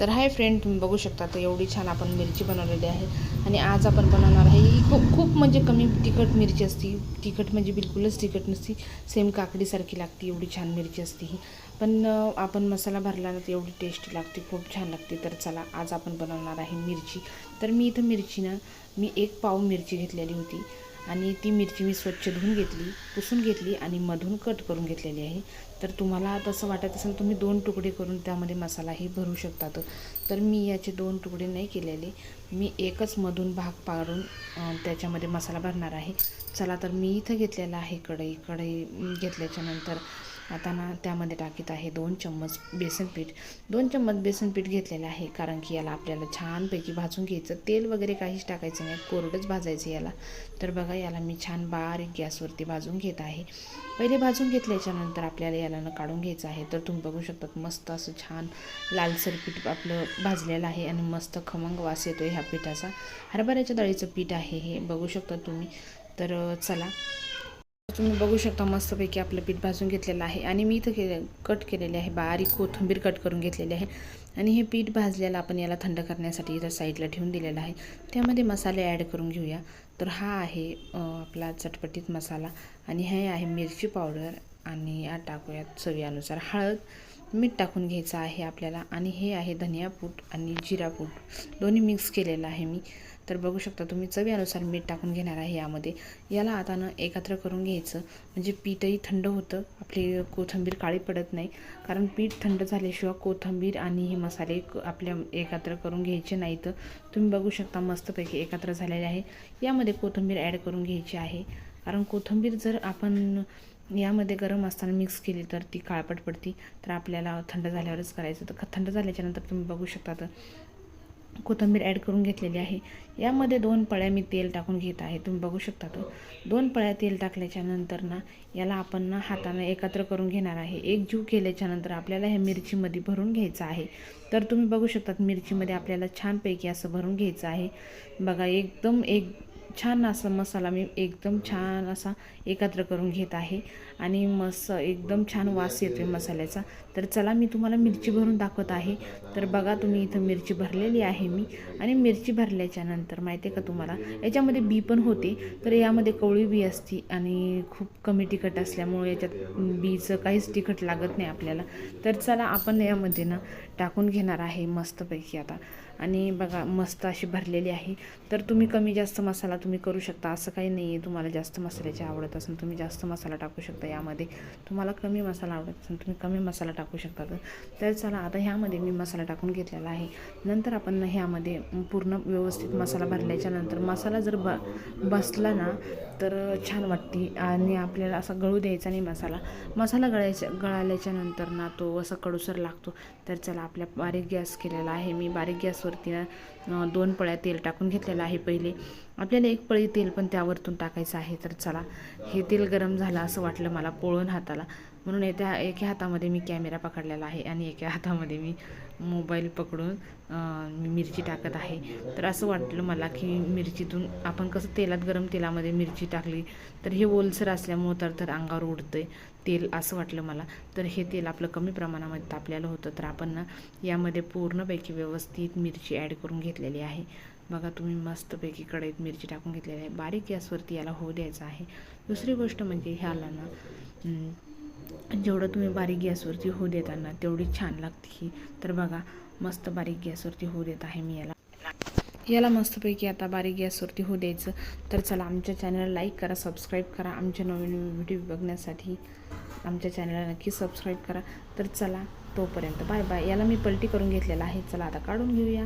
तर hi friend तुम्ही बघू शकता तर एवढी छान आपण मिरची बनवलेली आहे. आणि आज आपण बनवणार आहे ही खूप खूप म्हणजे कमी तिखट मिरची असती. तिखट म्हणजे बिलकुलच तिखट नसती. सेम काकडीसारखी लागते एवढी छान मिरची असते ही. पण आपण मसाला भरला ना तर एवढी टेस्टी लागते खूप छान लागते. तर चला आज आपण बनवणार आहे मिरची. तर मी इथं मिरची ना मी एक पाव मिरची घेतलेली होती. आणि ती मिरची मी स्वच्छ धुवून घेतली पुसून घेतली आणि मधून कट करून घेतलेली आहे. तर तुम्हाला तसं वाटत असेल तुम्ही दोन तुकडे करून त्यामध्ये मसालाही भरू शकतात. तर मी याचे दोन तुकडे नाही केलेले. मी एकच मधून भाग पाडून त्याच्यामध्ये मसाला भरणार आहे. चला तर मी इथं घेतलेला आहे कढई. कढई घेतल्याच्यानंतर आता ना त्यामध्ये टाकीत आहे दोन चम्मच बेसन पीठ. दोन चम्मच बेसन पीठ घेतलेलं आहे कारण की याला आपल्याला छानपैकी भाजून घ्यायचं. तेल वगैरे काहीच टाकायचं नाही कोरडंच भाजायचं याला. तर बघा याला मी छान बारीक गॅसवरती भाजून घेत आहे. पहिले भाजून घेतल्याच्यानंतर आपल्याला याला न काढून घ्यायचं आहे. तर तुम्ही बघू शकतात मस्त असं छान लालसर पीठ आपलं भाजलेलं आहे आणि मस्त खमंग वास येतो ह्या पिठाचा. हरभऱ्याच्या डाळीचं पीठ आहे हे बघू शकता तुम्ही. तर चला. तुम्ही बघू शकता मस्तपैकी आपलं पीठ भाजून घेतलेलं आहे. आणि मी इथं के कट केलेले आहे. बारीक कोथिंबीर कट करून घेतलेली आहे. आणि हे पीठ भाजलेलं आपण याला थंड करण्यासाठी इथं साईडला ठेवून दिलेलं आहे. त्यामध्ये मसाले ॲड करून घेऊया. तर हा आहे आपला चटपटीत मसाला. आणि हे आहे मिरची पावडर. आणि टाकूयात चवीनुसार हळद. मीठ टाकून घ्यायचं आहे आपल्याला आणि हे आहे धनियापूट आणि जिरापूट दोन्ही मिक्स केलेलं आहे मी. तर बघू शकता तुम्ही चवीनुसार मीठ टाकून घेणार आहे यामध्ये. याला आता ना एकत्र करून घ्यायचं. म्हणजे पीठही थंड होतं. आपली कोथिंबीर काळी पडत नाही. कारण पीठ थंड झाल्याशिवाय कोथिंबीर आणि हे मसाले क- आपल्या एकत्र करून घ्यायचे नाही तर तुम्ही बघू शकता मस्तपैकी एकत्र झालेले आहे. यामध्ये कोथिंबीर ॲड करून घ्यायची आहे. कारण कोथिंबीर जर आपण यामध्ये गरम असताना मिक्स केली तर ती काळपट पडती. तर आपल्याला थंड झाल्यावरच करायचं. तर थंड झाल्याच्यानंतर तुम्ही बघू शकता तर कोथिंबीर ॲड करून घेतलेली आहे. यामध्ये दोन पळ्या मी तेल टाकून घेत आहे. तुम्ही बघू शकता तो. दोन पळ्या तेल टाकल्याच्यानंतर ना याला आपण ना हातानं एकत्र करून घेणार आहे. एक जीव केल्याच्यानंतर आपल्याला ह्या मिरचीमध्ये भरून घ्यायचं आहे. तर तुम्ही बघू शकतात मिरचीमध्ये आपल्याला छानपैकी असं भरून घ्यायचं आहे. बघा एकदम एक छान असा मसाला मी एकदम छान असा एकत्र करून घेत आहे. आणि मस एकदम छान वास येतो आहे मसाल्याचा. तर चला मी तुम्हाला मिरची भरून दाखवत आहे. तर बघा तुम्ही इथं मिरची भरलेली आहे मी. आणि मिरची भरल्याच्या नंतर माहिती आहे का तुम्हाला? याच्यामध्ये बी पण होते. तर यामध्ये कवळी बी असती आणि खूप कमी तिखट असल्यामुळे याच्यात बीचं काहीच तिखट लागत नाही आपल्याला. तर चला आपण यामध्ये ना टाकून घेणार आहे मस्तपैकी आता. आणि बघा मस्त अशी भरलेली आहे. तर तुम्ही कमी जास्त मसाला तुम्ही करू शकता. असं काही नाही आहे तुम्हाला जास्त मसाल्याची आवडत असेल तुम्ही जास्त मसाला टाकू शकता यामध्ये. तुम्हाला कमी मसाला आवडत असेल तुम्ही कमी मसाला टाकू शकता. तर चला आता ह्यामध्ये मी मसाला टाकून घेतलेला आहे. नंतर आपण ह्यामध्ये पूर्ण व्यवस्थित मसाला भरल्याच्या नंतर मसाला जर ब बसला ना तर छान वाटते. आणि आपल्याला असा गळू द्यायचा नाही मसाला. मसाला गळायच्या गळाल्याच्या नंतर ना तो असा कडूसर लागतो. तर चला आपल्या बारीक गॅस केलेला आहे. मी बारीक गॅस गॅसवरती दोन पळ्या तेल टाकून घेतलेलं आहे पहिले. आपल्याला एक पळी तेल पण त्यावरतून टाकायचं आहे तर चला. हे तेल गरम झालं असं वाटलं मला पोळून हाताला. म्हणून येत्या एका हातामध्ये मी कॅमेरा पकडलेला आहे आणि एका हातामध्ये मी मोबाईल पकडून मी मिरची टाकत आहे. तर असं वाटलं मला की मिरचीतून आपण कसं तेलात गरम तेलामध्ये मिरची टाकली तर हे ओलसर असल्यामुळं तर तर अंगावर उडतं आहे तेल असं वाटलं मला. तर हे तेल आपलं कमी प्रमाणामध्ये तापलेलं होतं तर आपण ना यामध्ये पूर्णपैकी व्यवस्थित मिरची ॲड करून घेतलेली आहे. बघा तुम्ही मस्तपैकी कढईत मिरची टाकून घेतलेली आहे. बारीक गॅसवरती याला होऊ द्यायचं आहे. दुसरी गोष्ट म्हणजे ह्याला ना जेवढं तुम्ही बारीक गॅसवरती होऊ देताना तेवढी छान लागते ही. तर बघा मस्त बारीक गॅसवरती होऊ देत आहे मी याला. याला मस्तपैकी आता बारीक गॅसवरती होऊ द्यायचं. तर चला आमच्या चॅनलला लाईक करा सबस्क्राईब करा. आमच्या नवीन व्हिडिओ बघण्यासाठी आमच्या चॅनलला नक्की सबस्क्राईब करा. तर चला तोपर्यंत बाय बाय याला मी पलटी करून घेतलेला आहे. चला आता काढून घेऊया.